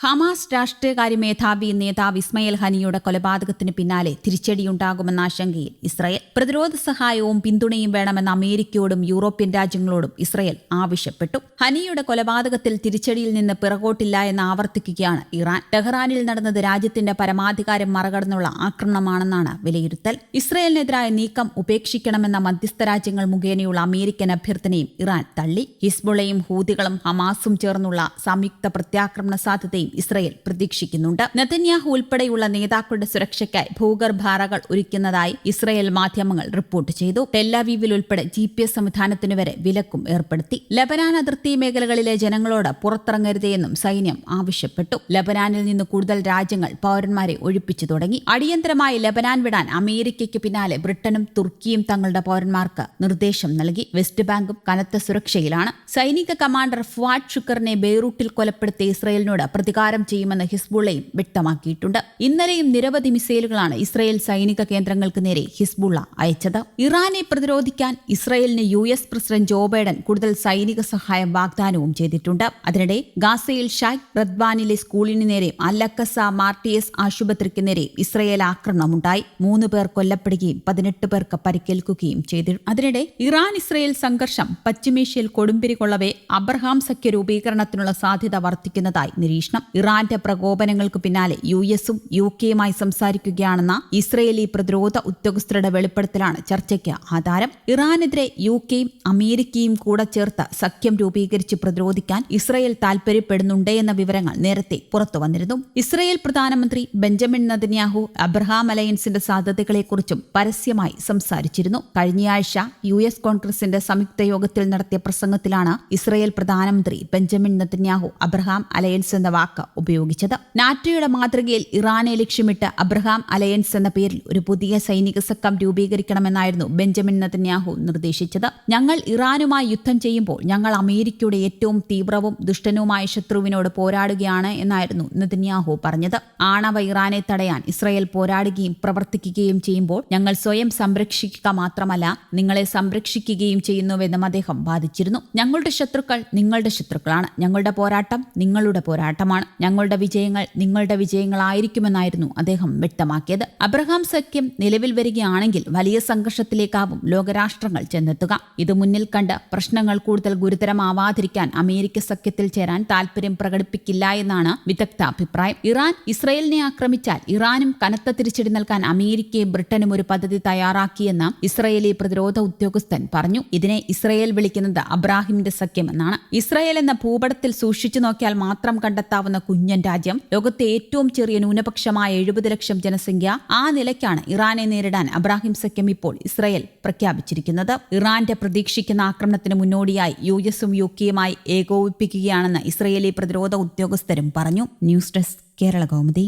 Hamas രാഷ്ട്രീയകാര്യ മേധാവി നേതാവ് ഇസ്മയിൽ ഹനിയുടെ കൊലപാതകത്തിന് പിന്നാലെ തിരിച്ചടിയുണ്ടാകുമെന്ന ആശങ്കയിൽ ഇസ്രയേൽ പ്രതിരോധ സഹായവും പിന്തുണയും വേണമെന്ന് അമേരിക്കയോടും യൂറോപ്യൻ രാജ്യങ്ങളോടും ഇസ്രയേൽ ആവശ്യപ്പെട്ടു. ഹനിയുടെ കൊലപാതകത്തിൽ തിരിച്ചടിയിൽ നിന്ന് പിറകോട്ടില്ല എന്ന് ആവർത്തിക്കുകയാണ് ഇറാൻ. ടെഹ്റാനിൽ നടന്നത് രാജ്യത്തിന്റെ പരമാധികാരം മറികടന്നുള്ള ആക്രമണമാണെന്നാണ് വിലയിരുത്തൽ. ഇസ്രയേലിനെതിരായ നീക്കം ഉപേക്ഷിക്കണമെന്ന മധ്യസ്ഥ രാജ്യങ്ങൾ മുഖേനയുള്ള അമേരിക്കൻ അഭ്യർത്ഥനയും ഇറാൻ തള്ളി. ഹിസ്ബുളയും ഹൂതികളും ഹമാസും ചേർന്നുള്ള സംയുക്ത പ്രത്യാക്രമണ സാധ്യതയും ഇസ്രയേൽ പ്രതീക്ഷിക്കുന്നുണ്ട്. നെതന്യാഹു ഉൾപ്പെടെയുള്ള നേതാക്കളുടെ സുരക്ഷയ്ക്കായി ഭൂഗർഭാറകൾ ഒരുക്കുന്നതായി ഇസ്രയേൽ മാധ്യമങ്ങൾ റിപ്പോർട്ട് ചെയ്തു. ടെല്ലാവീവിൽ ഉൾപ്പെടെ ജി പി എസ് സംവിധാനത്തിനു വരെ വിലക്കും ഏർപ്പെടുത്തി. ലബനാൻ അതിർത്തി മേഖലകളിലെ ജനങ്ങളോട് പുറത്തിറങ്ങരുതെന്നും സൈന്യം ആവശ്യപ്പെട്ടു. ലബനാനിൽ നിന്ന് കൂടുതൽ രാജ്യങ്ങൾ പൌരന്മാരെ ഒഴിപ്പിച്ചു തുടങ്ങി. അടിയന്തരമായി ലബനാൻ വിടാൻ അമേരിക്കയ്ക്ക് പിന്നാലെ ബ്രിട്ടനും തുർക്കിയും തങ്ങളുടെ പൌരന്മാർക്ക് നിർദ്ദേശം നൽകി. വെസ്റ്റ് ബാങ്കും കനത്ത സുരക്ഷയിലാണ്. സൈനിക കമാൻഡർ ഫുവാഡ് ഷുക്കറിനെ ബെയ്റൂട്ടിൽ കൊലപ്പെടുത്തിയ ഇസ്രയേലിനോട് പ്രതികാരം ചെയ്യുമെന്ന് ഹിസ്ബുള്ളയും വ്യക്തമാക്കിയിട്ടുണ്ട്. ഇന്നലെയും നിരവധി മിസൈലുകളാണ് ഇസ്രയേൽ സൈനിക കേന്ദ്രങ്ങൾക്ക് നേരെ ഹിസ്ബുള്ള അയച്ചത്. ഇറാനെ പ്രതിരോധിക്കാൻ ഇസ്രയേലിന് U S president Joe Biden കൂടുതൽ സൈനിക സഹായം വാഗ്ദാനവും ചെയ്തിട്ടുണ്ട്. അതിനിടെ ഗാസയിൽ ഷായ് റദ്വാനിലെ സ്കൂളിന് നേരെ അല്ലക്കസ മാർട്ടിയസ് ആശുപത്രിക്ക് നേരെ ഇസ്രയേൽ ആക്രമണമുണ്ടായി. മൂന്ന് പേർ കൊല്ലപ്പെടുകയും പതിനെട്ട് പേർക്ക് പരിക്കേൽക്കുകയും ചെയ്തു അതിനിടെ ഇറാൻ ഇസ്രയേൽ സംഘർഷം പശ്ചിമേഷ്യയിൽ കൊടുമ്പിരി കൊള്ളവേ അബ്രഹാം സഖ്യ രൂപീകരണത്തിനുള്ള സാധ്യത വർദ്ധിക്കുന്നതായി നിരീക്ഷണം. ഇറാന്റെ പ്രകോപനങ്ങൾക്ക് പിന്നാലെ യു എസും യു കെയുമായി സംസാരിക്കുകയാണെന്ന ഇസ്രയേലി പ്രതിരോധ ഉദ്യോഗസ്ഥരുടെ വെളിപ്പെടുത്തലാണ് ചർച്ചയ്ക്ക് ആധാരം. ഇറാനെതിരെ യു കെയും അമേരിക്കയും കൂടെ ചേർത്ത് സഖ്യം രൂപീകരിച്ച് പ്രതിരോധിക്കാൻ ഇസ്രയേൽ താൽപര്യപ്പെടുന്നുണ്ട് എന്ന വിവരങ്ങൾ നേരത്തെ പുറത്തു വന്നിരുന്നു. ഇസ്രയേൽ പ്രധാനമന്ത്രി ബെഞ്ചമിൻ നദന്യാഹു അബ്രഹാം അലയൻസിന്റെ സാധ്യതകളെക്കുറിച്ചും പരസ്യമായി സംസാരിച്ചിരുന്നു. കഴിഞ്ഞയാഴ്ച യു എസ് കോൺഗ്രസിന്റെ സംയുക്ത യോഗത്തിൽ നടത്തിയ പ്രസംഗത്തിലാണ് ഇസ്രയേൽ പ്രധാനമന്ത്രി ബെഞ്ചമിൻ നദന്യാഹു അബ്രഹാം അലയൻസ് എന്ന വാക്ക് ഉപയോഗിച്ചത്. നാറ്റോയുടെ മാതൃകയിൽ ഇറാനെ ലക്ഷ്യമിട്ട് അബ്രഹാം അലയൻസ് എന്ന പേരിൽ ഒരു പുതിയ സൈനിക സംഘം രൂപീകരിക്കണമെന്നായിരുന്നു ബെഞ്ചമിൻ നതന്യാഹു നിർദ്ദേശിച്ചത്. ഞങ്ങൾ ഇറാനുമായി യുദ്ധം ചെയ്യുമ്പോൾ ഞങ്ങൾ അമേരിക്കയുടെ ഏറ്റവും തീവ്രവും ദുഷ്ടനുമായ ശത്രുവിനോട് പോരാടുകയാണ് എന്നായിരുന്നു നതന്യാഹു പറഞ്ഞത്. ആണവ ഇറാനെ തടയാൻ ഇസ്രയേൽ പോരാടുകയും പ്രവർത്തിക്കുകയും ചെയ്യുമ്പോൾ ഞങ്ങൾ സ്വയം സംരക്ഷിക്കുക മാത്രമല്ല നിങ്ങളെ സംരക്ഷിക്കുകയും ചെയ്യുന്നുവെന്നും അദ്ദേഹം വാദിച്ചിരുന്നു. ഞങ്ങളുടെ ശത്രുക്കൾ നിങ്ങളുടെ ശത്രുക്കളാണ്. ഞങ്ങളുടെ പോരാട്ടം നിങ്ങളുടെ പോരാട്ടമാണ്. ഞങ്ങളുടെ വിജയങ്ങൾ നിങ്ങളുടെ വിജയങ്ങളായിരിക്കുമെന്നായിരുന്നു അദ്ദേഹം വ്യക്തമാക്കിയത്. അബ്രഹാം സഖ്യം നിലവിൽ വരികയാണെങ്കിൽ വലിയ സംഘർഷത്തിലേക്കാവും ലോകരാഷ്ട്രങ്ങൾ ചെന്നെത്തുക. ഇത് മുന്നിൽ കണ്ട് പ്രശ്നങ്ങൾ കൂടുതൽ ഗുരുതരമാവാതിരിക്കാൻ അമേരിക്ക സഖ്യത്തിൽ ചേരാൻ താൽപര്യം പ്രകടിപ്പിക്കില്ല എന്നാണ് വിദഗ്ധ അഭിപ്രായം ഇറാൻ ഇസ്രയേലിനെ ആക്രമിച്ചാൽ ഇറാനും കനത്ത തിരിച്ചടി നൽകാൻ അമേരിക്കയും ബ്രിട്ടനും ഒരു പദ്ധതി തയ്യാറാക്കിയെന്ന് ഇസ്രയേലി പ്രതിരോധ ഉദ്യോഗസ്ഥൻ പറഞ്ഞു. ഇതിനെ ഇസ്രയേൽ വിളിക്കുന്നത് അബ്രാഹിമിന്റെ സഖ്യമെന്നാണ്. ഇസ്രയേൽ എന്ന ഭൂപടത്തിൽ സൂക്ഷിച്ചു നോക്കിയാൽ മാത്രം കണ്ടെത്താവുന്ന കുഞ്ഞൻ രാജ്യം ലോകത്തെ ഏറ്റവും ചെറിയ ന്യൂനപക്ഷമായ എഴുപത് ലക്ഷം ജനസംഖ്യ ആ നിലയ്ക്കാണ് ഇറാനെ നേരിടാൻ അബ്രാഹിം സഖ്യം ഇപ്പോൾ ഇസ്രയേൽ പ്രഖ്യാപിച്ചിരിക്കുന്നത്. ഇറാന്റെ പ്രതീക്ഷിക്കുന്ന ആക്രമണത്തിന് മുന്നോടിയായി യു എസും യു കെയുമായി ഏകോപിപ്പിക്കുകയാണെന്ന് ഇസ്രയേലി പ്രതിരോധ ഉദ്യോഗസ്ഥരും പറഞ്ഞു. News desk Kerala Kaumudi.